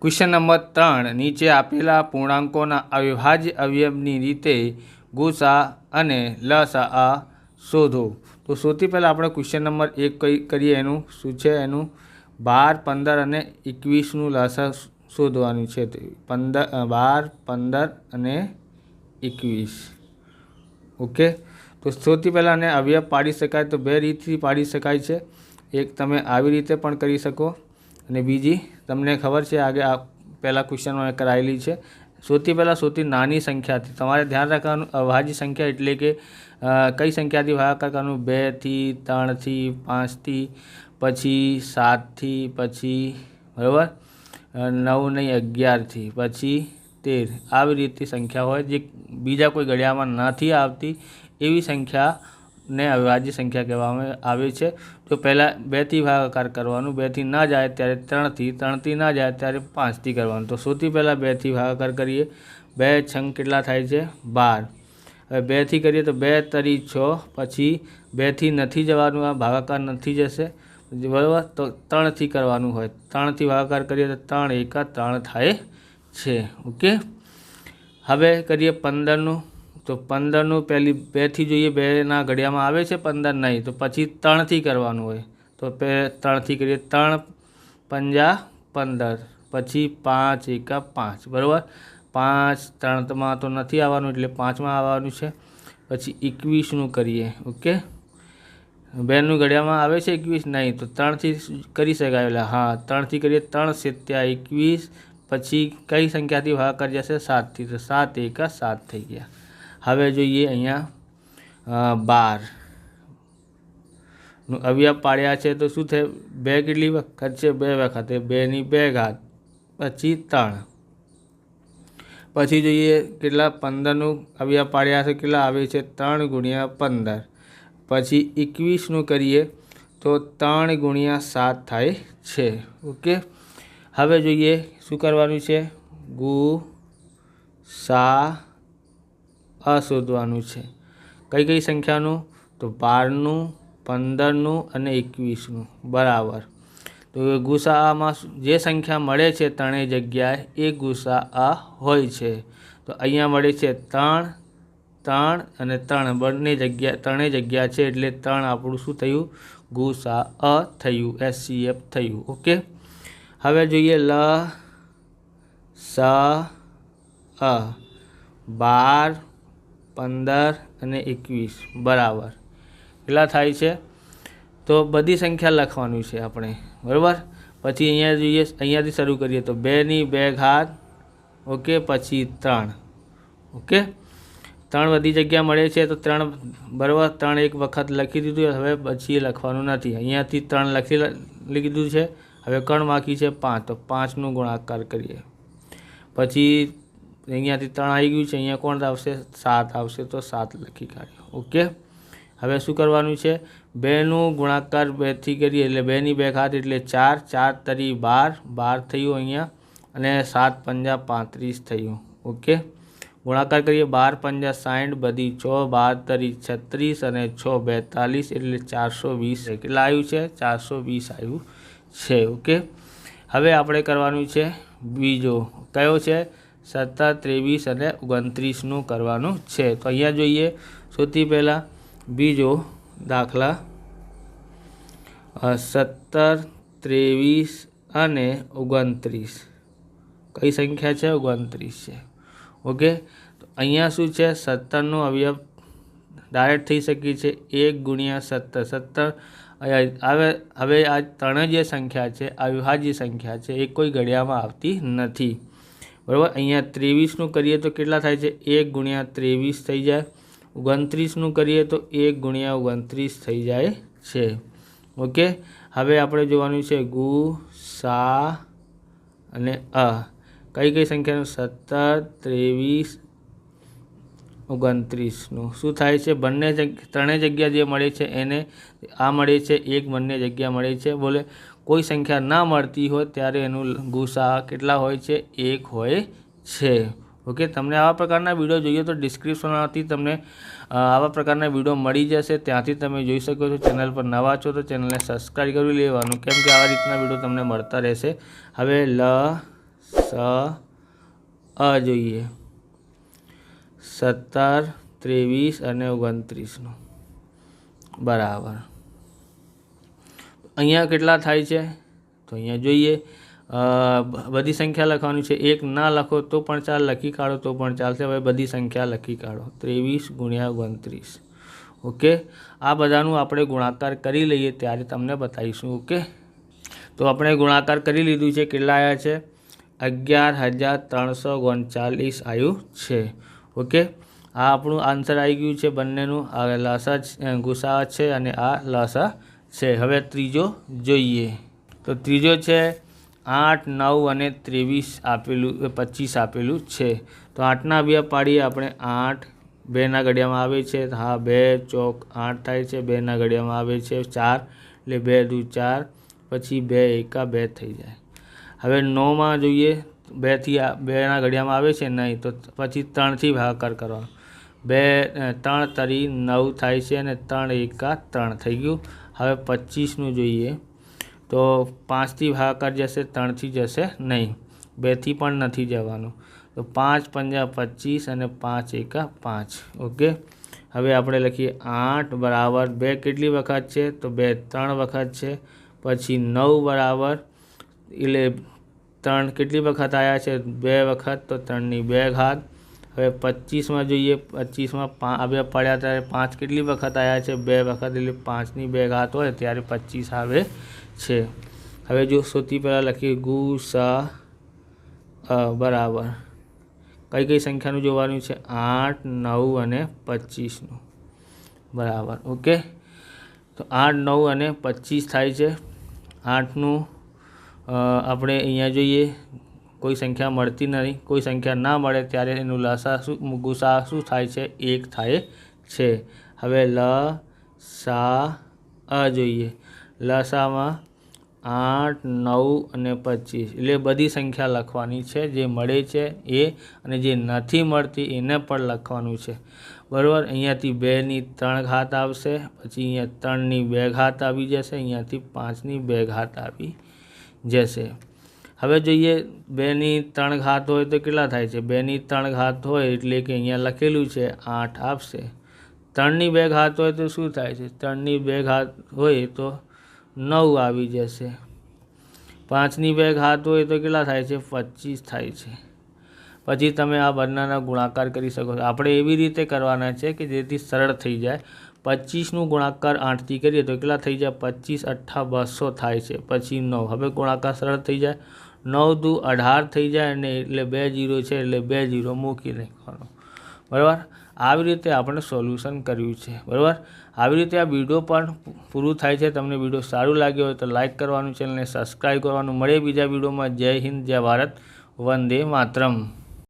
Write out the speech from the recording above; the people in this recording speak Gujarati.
ક્વેશ્ચન નંબર ત્રણ. નીચે આપેલા પૂર્ણાંકોના અવિભાજ્ય અવયવની રીતે ગુસા અને લસા શોધો. તો સૌથી પહેલાં આપણે ક્વેશ્ચન નંબર એક કરીએ એનું. શું છે એનું? બાર, પંદર અને એકવીસનું લસા શોધવાનું છે. તે પંદર બાર, પંદર અને એકવીસ. ઓકે? તો સૌથી પહેલાં આને અવયવ પાડી શકાય તો બે રીતથી પાડી શકાય છે. એક તમે આવી રીતે પણ કરી શકો. અને બીજી તમને ખબર છે, આગે આ પહેલાં ક્વેશ્ચનમાં કરાયેલી છે. સૌથી પહેલાં સૌથી નાની સંખ્યાથી. તમારે ધ્યાન રાખવાનું અભાજ્ય સંખ્યા એટલે કે કઈ સંખ્યાથી ભાગાકાર કરવાનું? બેથી ત્રણથી પાંચથી પછી સાતથી પછી, બરાબર? નવ નહીં અગિયારથી પછી તેર. આવી રીતની સંખ્યા હોય, જે બીજા કોઈ ઘડિયામાં નથી આવતી, એવી સંખ્યાને અવિભાજ્ય સંખ્યા કહેવામાં આવે છે. જો પહેલાં બેથી ભાગાકાર કરવાનું, બેથી ના જાય ત્યારે ત્રણથી ત્રણથી ના જાય ત્યારે પાંચથી કરવાનું. તો સૌથી પહેલાં બેથી ભાગાકાર કરીએ. બે છંગ કેટલા થાય છે? બાર. હવે બેથી કરીએ તો બે તરી છ, પછી બેથી નથી જવાનું, આ ભાગાકાર નથી જશે. બરાબર? તો ત્રણથી કરવાનું હોય. ત્રણથી ભાગાકાર કરીએ તો ત્રણ એકા ત્રણ થાય છે. ઓકે? હવે કરીએ પંદરનું. તો પંદરનું પહેલી, બેથી જોઈએ, બેના ઘડિયામાં આવે છે, પંદર નહીં. તો પછી ત્રણથી કરવાનું હોય. તો પે, ત્રણથી કરીએ, ત્રણ, પંજા, પંદર. પછી પાંચ, એકા પાંચ. બરાબર? પાંચ ત્રણમાં તો નથી આવવાનું, એટલે પાંચમાં આવવાનું છે. પછી એકવીસનું કરીએ, ઓકે? બેનનું ઘડિયામાં આવે છે એકવીસ? નહીં. તો ત્રણથી કરી શકાય. એટલે હા, ત્રણથી કરીએ, ત્રણ સિત્યા એકવીસ. પછી કઈ સંખ્યાથી ભાગ કરી જશે? સાતથી. તો સાત, એકા સાત થઈ ગયા. હવે જોઈએ અહીંયા બાર. નું અવયવ પાડ્યા છે તો શું થાય? બે કેટલી વખત છે? બે વખત. બેની બે ઘાત. પછી ત્રણ. પછી જોઈએ કેટલા પંદરનું અવયવ પાડ્યા છે, કેટલા આવે છે? ત્રણ ગુણ્યા પંદર. પછી એકવીસનું કરીએ તો ત્રણ ગુણ્યા સાત થાય છે. ઓકે? હવે જોઈએ શું કરવાનું છે? ગુ, સા અ શોધવાનું છે. કઈ કઈ સંખ્યાનું? તો બારનું, પંદરનું અને એકવીસનું. બરાબર. તો ગુસાઆમાં જે સંખ્યા મળે છે ત્રણેય જગ્યાએ, એ ગુસાઅ હોય છે. તો અહીંયા મળે છે ત્રણ ત્રણ અને ત્રણ. બંને જગ્યા, ત્રણેય જગ્યા છે એટલે ત્રણ આપણું શું થયું? ગુસા અ થયું એસસીએફ થયું. ઓકે? હવે જોઈએ લ, સ, અ. બાર પંદર અને એકવીસ, બરાબર. કેટલા થાય છે. તો બધી સંખ્યા લખવાનું છે આપણે, બરાબર? પછી અહીંયા જોઈએ, અહીંયાથી શરૂ કરીએ તો બેની બે ઘાત, ઓકે, પછી ત્રણ, ઓકે? ત્રણ બધી જગ્યા મળે છે તો ત્રણ, બરાબર? ત્રણ એક વખત લખી દીધું, હવે પછી લખવાનું નથી. અહીંયાથી ત્રણ લખી લખી દીધું છે. હવે કણ બાકી છે પાંચ, તો પાંચનું ગુણાકાર કરીએ. પછી અહીંયાથી ત્રણ આવી ગયું છે. અહીંયા કોણ આવશે? સાત આવશે તો સાત લખી કાઢ્યો ઓકે? હવે શું કરવાનું છે? બેનું ગુણાકાર બેથી કરીએ એટલે બેની બે ખાત એટલે ચાર. ચાર તરી બાર. બાર થયું અહીંયા. અને સાત પંજા પાંત્રીસ થયું. ઓકે? ગુણાકાર કરીએ. બાર પંજા સાઠ બધી છ. બાર તરી છત્રીસ અને છ બેતાલીસ, એટલે ચારસો વીસ. કેટલા આવ્યું છે? ચારસો વીસ આવ્યું છે. ઓકે? હવે આપણે કરવાનું છે બીજો. કયો છે? સત્તર ત્રેવીસ અને ઓગણત્રીસનું કરવાનું છે. તો અહીંયા જોઈએ, સૌથી પહેલાં બીજો દાખલા. સત્તર, ત્રેવીસ અને ઓગણત્રીસ. કઈ સંખ્યા છે? ઓગણત્રીસ છે. ઓકે? અહીંયા શું છે? સત્તરનું અવયવ ડાયરેક્ટ થઈ શકે છે. એક ગુણ્યા સત્તર. સત્તર હવે હવે આ ત્રણ જે સંખ્યા છે અવિભાજ્ય સંખ્યા છે, એ કોઈ ઘડિયામાં આવતી નથી. બરાબર? અહીંયા ત્રેવીસનું કરીએ તો કેટલા થાય છે? એક ગુણ્યા ત્રેવીસ થઈ જાય. ઓગણત્રીસનું કરીએ તો એક ગુણ્યા ઓગણત્રીસ થઈ જાય છે. ઓકે? હવે આપણે જોવાનું છે ગુ, સા અને અ. કઈ કઈ સંખ્યાનું? સત્તર, ત્રેવીસ, ઓગણત્રીસનું. શું થાય છે? બંને ત્રણેય જગ્યા જે મળે છે એને, આ મળે છે, એક બંને જગ્યા મળે છે. બોલે? કોઈ સંખ્યા ના મળતી હોય ત્યારે એનું ગુસા કેટલા હોય છે? એક હોય છે. ઓકે, તમને આવા પ્રકારના વીડિયો જોઈએ તો ડિસ્ક્રિપ્શનમાંથી તમને આવા પ્રકારના વીડિયો મળી જશે. ત્યાંથી તમે જોઈ શકો છો ચેનલ પર નવા છો તો ચેનલને સબસ્ક્રાઈબ કરી લેવાનું, કેમ કે આવા રીતના વીડિયો તમને મળતા રહેશે. હવે લ, સ, અ જોઈએ. સત્તર, ત્રેવીસ અને ઓગણત્રીસનું. બરાબર. અહીંયા કેટલા થાય છે? તો અહીંયા જોઈએ બધી સંખ્યા લખવાની છે. એક ના લખો તો પણ ચાલ, લખી કાઢો તો પણ ચાલશે. હવે બધી સંખ્યા લખી કાઢો. ત્રેવીસ ગુણ્યા ઓગણત્રીસ. ઓકે? આ બધાનું આપણે ગુણાકાર કરી લઈએ, ત્યારે તમને બતાવીશું. ઓકે? તો આપણે ગુણાકાર કરી લીધું છે. કેટલા આવ્યા છે? અગિયાર હજાર ત્રણસો ઓગણચાલીસ આવ્યું છે. ઓકે? આ આપણું આન્સર આવી ગયું છે. બંનેનું આ લસા ગુસા છે અને આ લસા છે. હવે ત્રીજો જોઈએ. તો ત્રીજો છે, આઠ, નવ અને ત્રેવીસ આપેલું પચીસ આપેલું છે. તો આઠના બે પાડીએ આપણે આઠ. બેના ઘડિયામાં આવે છે. હા, બે, ચોક, આઠ થાય છે. બેના ઘડિયામાં આવે છે ચાર. એટલે બે દુ ચાર, પછી બે એકા બે થઈ જાય. હવે નવમાં જોઈએ. બેથી બેના ઘડિયામાં આવે છે નહીં, તો પછી ત્રણથી ભાગાકાર કરવાનો. બે ત્રણ તરી નવ થાય છે અને ત્રણ એકા ત્રણ થઈ ગયું. હવે પચીસનું જોઈએ તો પાંચથી ભાગાકાર જશે, ત્રણથી જશે નહીં. બેથી પણ નથી જવાનું. તો પાંચ પંજા પચીસ અને પાંચ એકા પાંચ. ઓકે? હવે આપણે લખીએ આઠ બરાબર બે કેટલી વખત છે? તો બે ત્રણ વખત છે. પછી નવ બરાબર એટલે ત્રણ કેટલી વખત આવ્યા છે? બે વખત. તો ત્રણની બે ઘાત હવે પચીસમાં જોઈએ, પચીસમાં પા, હવે પડ્યા ત્યારે પાંચ કેટલી વખત આવ્યા છે? બે વખત, એટલે પાંચની બે ઘાત હોય ત્યારે પચીસ આવે છે. હવે જો સૌથી પહેલાં લખીએ ગુ, સા બરાબર. કઈ કઈ સંખ્યાનું જોવાનું છે? આઠ, નવ અને પચીસનું. બરાબર, ઓકે? તો આઠ, નવ અને પચીસ થાય છે. આઠનું આપણે અહીંયા જોઈએ કોઈ સંખ્યા મળતી નથી, કોઈ સંખ્યા ના મળે ત્યારે એનું લસા શું, ગુસા શું થાય છે? એક થાય છે. હવે લ, સા, અ જોઈએ. લસામાં આઠ, નવ અને પચીસ. એટલે બધી સંખ્યા લખવાની છે. જે મળે છે એ અને જે નથી મળતી એને પણ લખવાનું છે. બરાબર? અહીંયાથી બેની ત્રણ ઘાત આવશે. પછી અહીંયા ત્રણની બે ઘાત આવી જશે. અહીંયાથી પાંચની બે ઘાત આવી જશે. હવે જોઈએ, બેની ત્રણ ઘાત હોય તો કેટલા થાય છે? બેની ત્રણ ઘાત હોય એટલે કે અહીંયા લખેલું છે, આઠ આપશે. ત્રણની બે ઘાત હોય તો શું થાય છે? ત્રણની બે ઘાત હોય તો નવ આવી જશે. પાંચની બે ઘાત હોય તો કેટલા થાય છે? પચીસ થાય છે. પછી તમે આ બંનેના ગુણાકાર કરી શકો છો. આપણે એવી રીતે કરવાના છે કે જેથી સરળ થઈ જાય. પચીસનું ગુણાકાર આઠથી કરીએ તો કેટલા થઈ જાય? પચીસ અઠ્ઠા બસો થાય છે. પછી નવ. હવે ગુણાકાર સરળ થઈ જાય. નવ દુ અઢાર થઈ જાય અને એટલે બે જીરો છે, એટલે બે જીરો મૂકી નાખવાનો. બરાબર? આવી રીતે આપણે સોલ્યુશન કર્યું છે. બરાબર? આવી રીતે આ વીડિયો પણ પૂરું થાય છે. તમને વીડિયો સારું લાગ્યો હોય તો લાઈક કરવાનું, ચેનલને સબસ્ક્રાઈબ કરવાનું. મળે બીજા વિડીયોમાં. જય હિન્દ, જય ભારત. વંદે માતરમ.